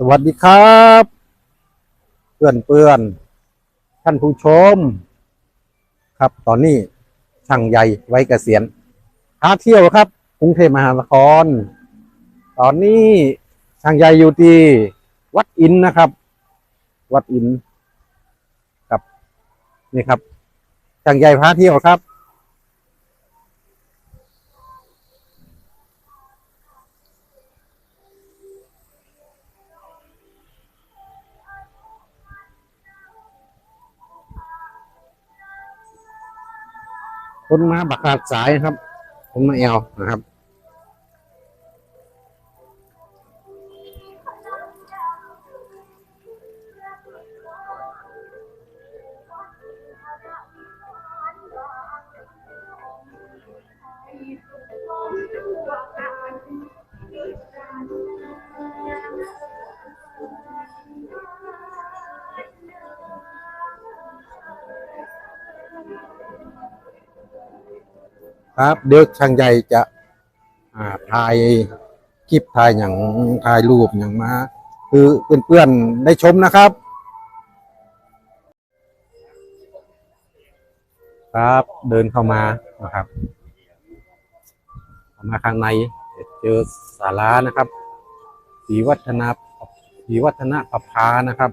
สวัสดีครับ เพื่อนเพื่อนๆท่านผู้ชม ครับตอนนี้ช่างใหญ่ไว้เกษียณหาเที่ยวครับกรุงเทพมหานคร ตอนนี้ช่างใหญ่อยู่ที่วัดอินนะครับ วัดอินครับนี่ครับช่างใหญ่พาเที่ยวครับ คนมาบักขาดสายครับคนมาแอวนะครับ ครับ เดี๋ยวช่างใหญ่จะอ่าถ่ายคลิปถ่ายอย่างถ่ายรูปอย่างมา คือเพื่อนๆได้ชมนะครับ ครับเดินเข้ามานะครับเข้ามาข้างในเจอศาลานะครับศรีวัฒนาศรีวัฒนาประภานะครับ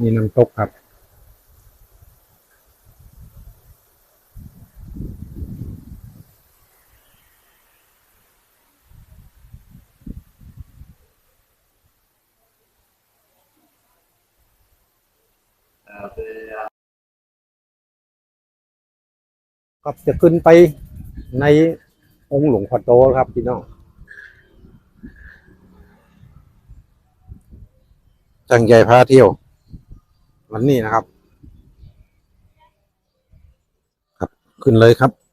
มีน้ำตกครับก็จะขึ้นไปในองค์หลวงพ่อโตครับพี่น้องจังใหญ่พาเที่ยว วันนี้นะครับ ครับ ขึ้นเลยครับ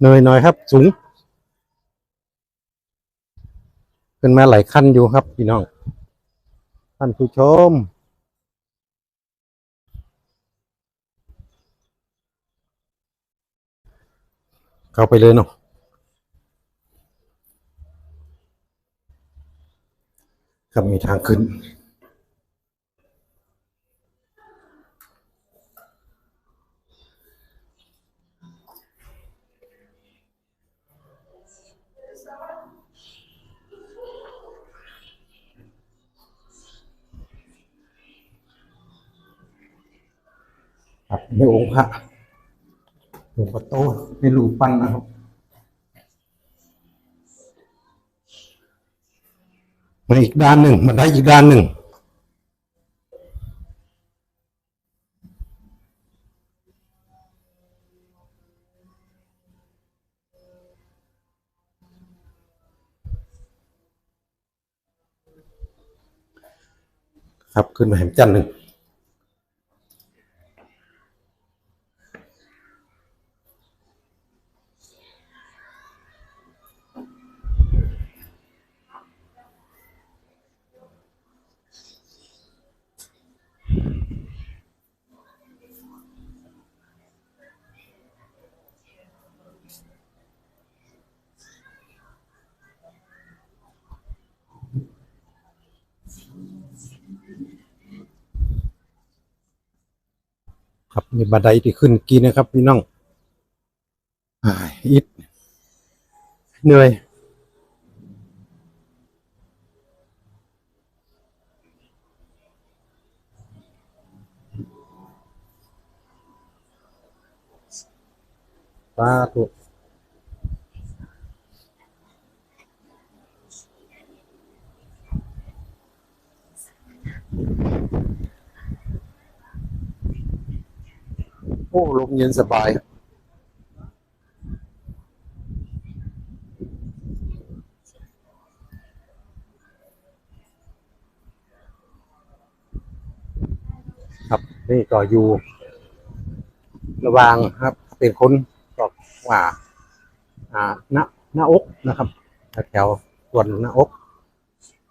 เน่อยหน่อยครับสูงขึ้นมาหลายขั้นอยู่ครับพี่น้องท่านผู้ชมเข้าไปเลยเนาะครับมีทางขึ้น ในองค์พระหลวงพ่อโตในรูปปั้นนะครับมาอีกด้านหนึ่งมาได้อีกด้านหนึ่งครับขึ้นมาแหมจันทร์หนึ่ง นี่บันไดที่ขึ้นกี่นะครับ พี่น้องอ่าอิดเหนื่อยสาธุโอ้ลมเย็นสบายครับนี่ก็อยู่ระวางครับ เป็นคนบอกว่า อ่าหน้าหน้าอกนะครับแถวส่วนหน้าอก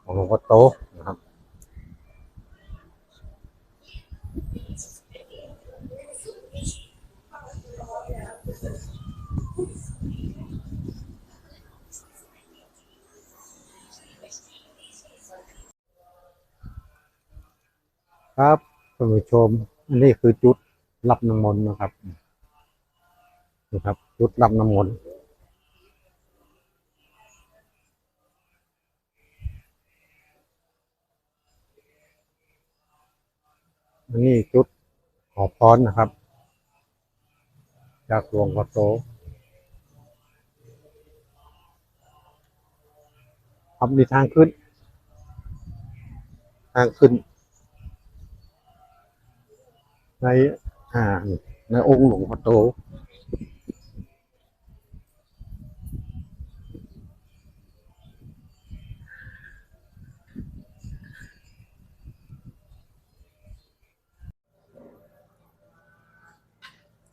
ของหลวงพ่อโตนะครับ ครับท่านผู้ชมอันนี้คือจุดรับน้ำมนต์นะครับนี่ครับ จุดรับน้ำมนต์อันนี้จุดขอพรนะครับ จากหลวงพ่อโตครับมีทางขึ้น ทางขึ้น ในอ่าในองค์หลวงพ่อโต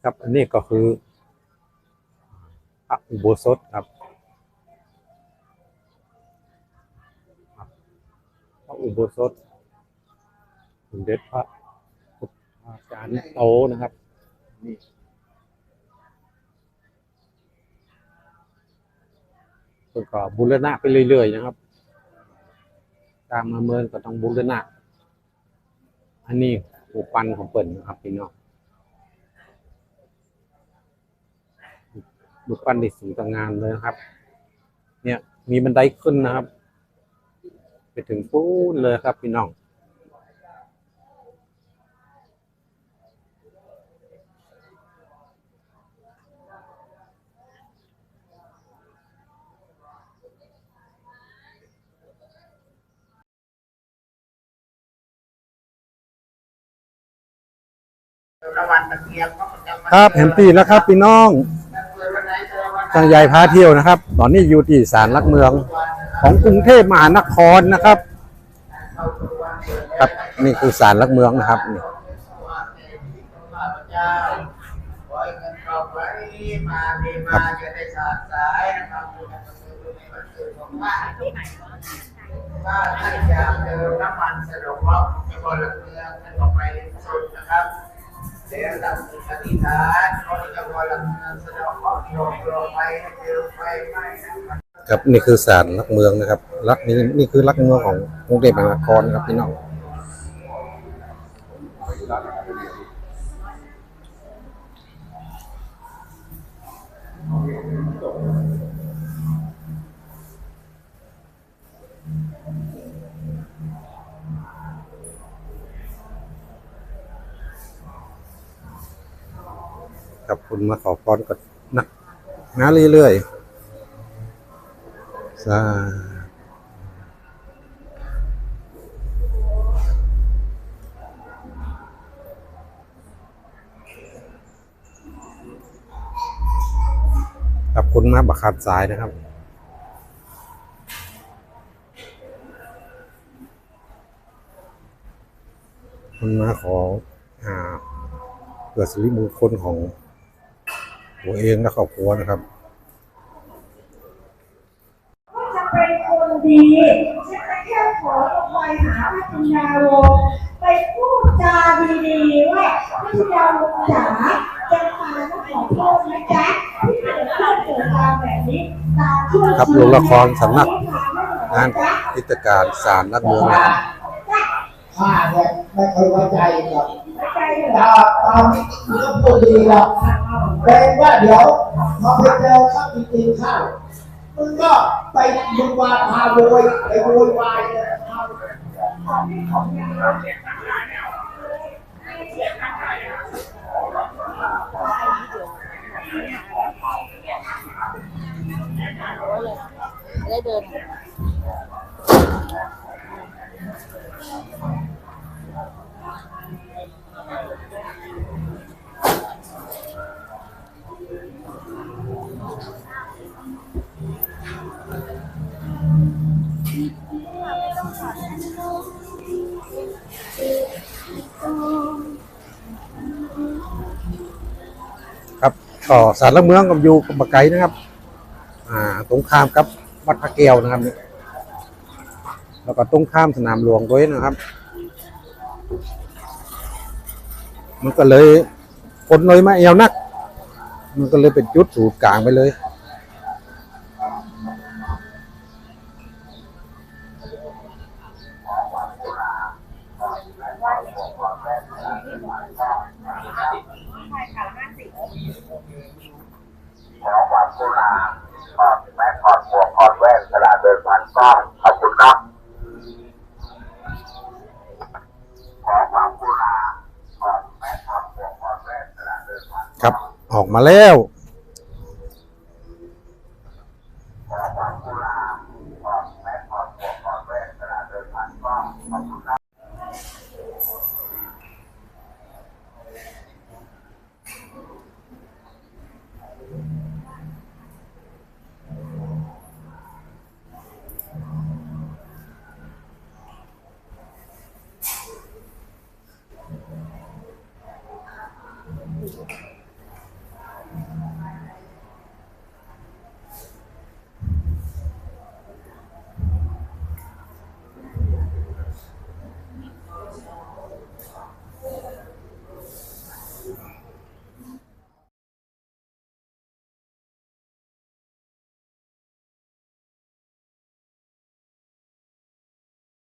ครับอันนี้ก็คือพระอุโบสถครับพระอุโบสถเด็จพระารโตนะครับนี่แล้วก็บูรณะไปเรื่อยๆนะครับ ตามมาเมืองก็ต้องบูรณะ อันนี้ปูปันของเปิ่นนะครับพี่น้องรูปปั้นที่สูงต่างงานเลยนะครับ เนี่ย มีบันไดขึ้นนะครับ ไปถึงปูนเลยครับพี่น้อง ระวันตะเกียบก็จะมา ครับเห็นตีแล้วครับพี่น้องเปิดวันไหนเจอวันทางใหญ่พาเที่ยวนะครับ ตอนนี้อยู่ที่ศาลหลักเมืองของกรุงเทพมหานครนะครับเข้าสู่วันเกิดครับนี่คือศาลหลักเมืองนะครับนี่ว่าเทพีพระข้าพเจ้าขอให้เงินเข้าไปมาเทมาจะได้สาดสายนะครับคุณจะซื้อในวันเกิดของบ้านถ้าท่านอยากเจอน้ำมันสะดวกรอบจะบริเมืองท่านก็ไปสุดนะครับ เดี๋ยวตั้งจิตอธิษฐานขอจะบริเมืองสะดวกรอบโยมโยมไปให้เจอไฟไหม้นะครับนี่คือศาลหลักเมืองนะครับลักนี่นี่คือลักเมืองของกรุงเทพมหานครนะครับพี่น้อง ครับคุณมาขอพรก็นะนะเรื่อยๆสาครับคุณมาบักขาดสายนะครับคุณมาขอเกิดสิริมงคลของ ตัวเองและครอบครัวนะครับจะเป็นคนดีฉันจะแค่ขอคอยหาพัทยาวงศ์ไปพูดจาดีๆว่าพัทยาวงศ์จ๋าจะพาต้องขอโทษนะจ๊ะที่เกิดเรื่องเกิดราวแบบนี้ตาช่วยครับโรงละครสำนักงานกิจการศาลนักเมืองนะครับข้าเนี่ยไม่เคยไว้ใจหรอกใจเหรตาอตาไม่ก็พูดดีหรอก เป็นว่าเดี๋ยวพอไปเจอข้าจริงๆเข้ามึงก็ไปมึงวาพาโวยไปโวยวายเลยได้เดิน ต่อศาลหลักเมืองกับอยู่กับบัไก่นะครับ อ่าตรงข้ามกับวัดพระแก้วนะครับนี่แล้วก็ตรงข้ามสนามหลวงด้วยนะครับ มันก็เลยคนเลยมาเอวนัก มันก็เลยเป็นจุดศูนย์กลางไปเลย ขอความ กรุณาขอดแม่ขอดหมวกถอดแว่นเวลาเดินผ่านกล้องขอบคุณครับขอความกรุณาขอดแม่ขอดหมวกถอดแว่นเวลาเดินผ่านครับ ออกมาแล้ว